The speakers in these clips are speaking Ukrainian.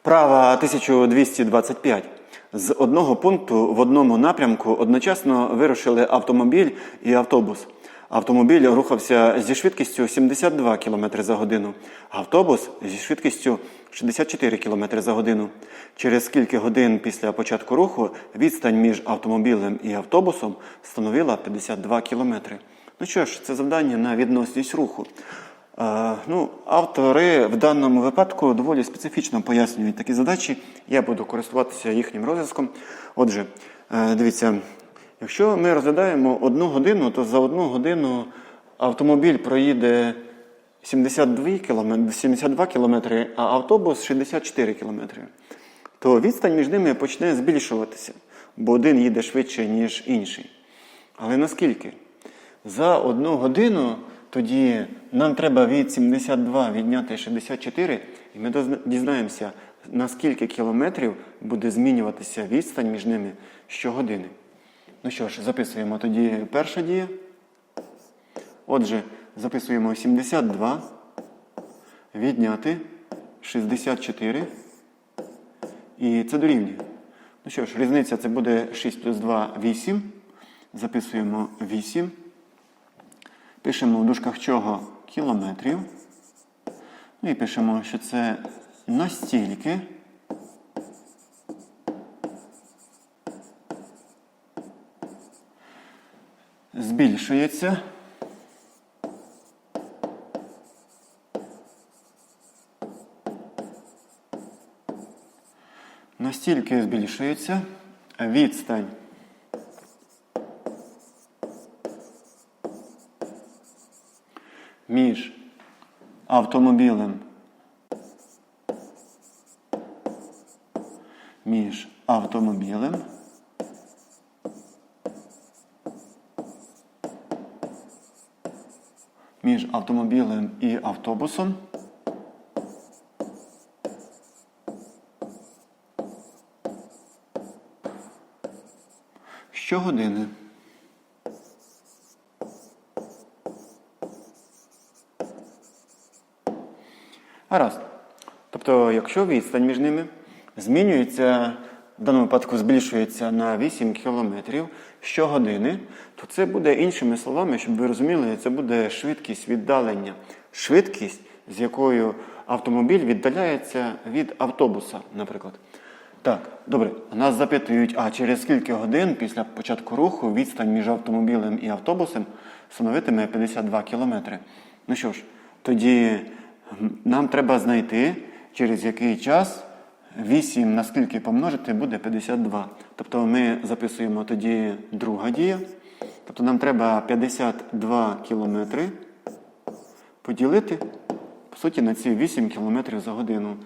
Вправа 1225. З одного пункту в одному напрямку одночасно вирушили автомобіль і автобус. Автомобіль рухався зі швидкістю 72 км за годину, автобус зі швидкістю 64 км за годину. Через кілька годин після початку руху відстань між автомобілем і автобусом становила 52 км. Ну що ж, це завдання на відносність руху. Ну, автори в даному випадку доволі специфічно пояснюють такі задачі. Я буду користуватися їхнім розв'язком. Отже, е, дивіться, якщо ми розглядаємо одну годину, то за одну годину автомобіль проїде 72 км, 72 кілометри, а автобус 64 кілометри. То відстань між ними почне збільшуватися, бо один їде швидше, ніж інший. Але наскільки? За одну годину тоді нам треба від 72 відняти 64, і ми дізнаємося, на скільки кілометрів буде змінюватися відстань між ними щогодини. Ну що ж, записуємо тоді перша дія. Отже, записуємо 72, відняти 64. І це дорівнює. Ну що ж, різниця це буде 6 плюс 2 8. Записуємо 8. Пишемо в дужках чого кілометрів. Ну і пишемо, що це настільки. Збільшується. Настільки збільшується відстань між автомобілем між автомобілем між автомобілем і автобусом щогодини. Гаразд. Тобто, якщо відстань між ними змінюється, в даному випадку збільшується на 8 кілометрів щогодини, то це буде іншими словами, щоб ви розуміли, це буде швидкість віддалення. Швидкість, з якою автомобіль віддаляється від автобуса, наприклад. Так, добре, нас запитують, а через скільки годин після початку руху відстань між автомобілем і автобусом становитиме 52 кілометри. Ну що ж, тоді нам треба знайти, через який час 8 на скільки помножити буде 52. Тобто ми записуємо тоді друга дія. Тобто нам треба 52 кілометри поділити, по суті, на ці 8 кілометрів за годину.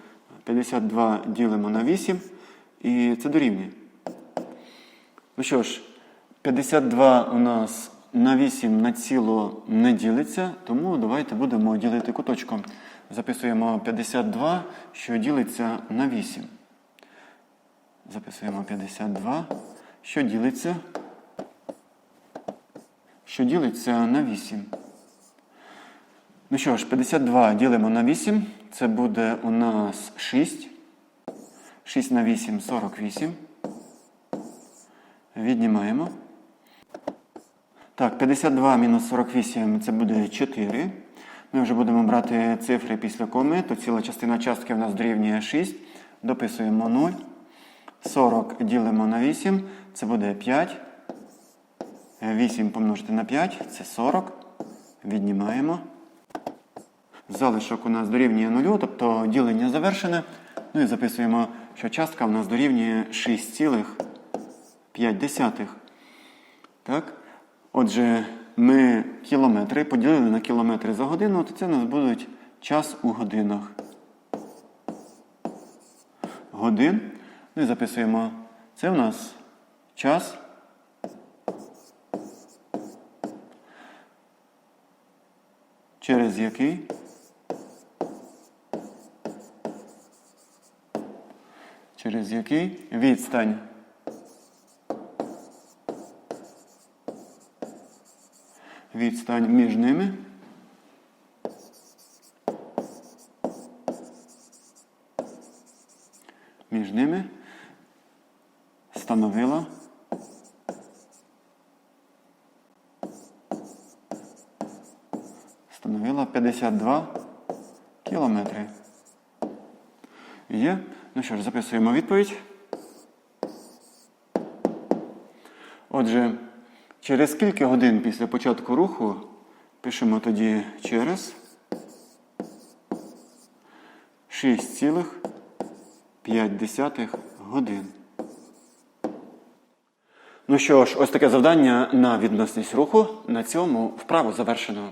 52 ділимо на 8, і це дорівнює. Ну що ж, 52 у нас на 8 на ціло не ділиться, тому давайте будемо ділити куточком. Записуємо 52, що ділиться на 8. Записуємо 52, що ділиться, що ділиться на 8. Ну що ж, 52 ділимо на 8, це буде у нас 6. 6 на 8 48. Віднімаємо. Так, 52 мінус 48 це буде 4. Ми вже будемо брати цифри після коми, то ціла частина частки в нас дорівнює 6. Дописуємо 0. 40 ділимо на 8, це буде 5. 8 помножити на 5 це 40. Віднімаємо. Залишок у нас дорівнює 0, тобто ділення завершене. Ну і записуємо, що частка у нас дорівнює 6,5. Так? Отже, ми кілометри поділили на кілометри за годину, то це у нас будуть час у годинах. Годин. Ну і записуємо. Це у нас час. Через який через який відстань відстань між ними між ними становила становила 52 кілометри. Є. Ну що ж, записуємо відповідь. Отже, через скільки годин після початку руху пишемо тоді через 6,5 годин. Ну що ж, ось таке завдання на відносність руху. На цьому вправу завершено.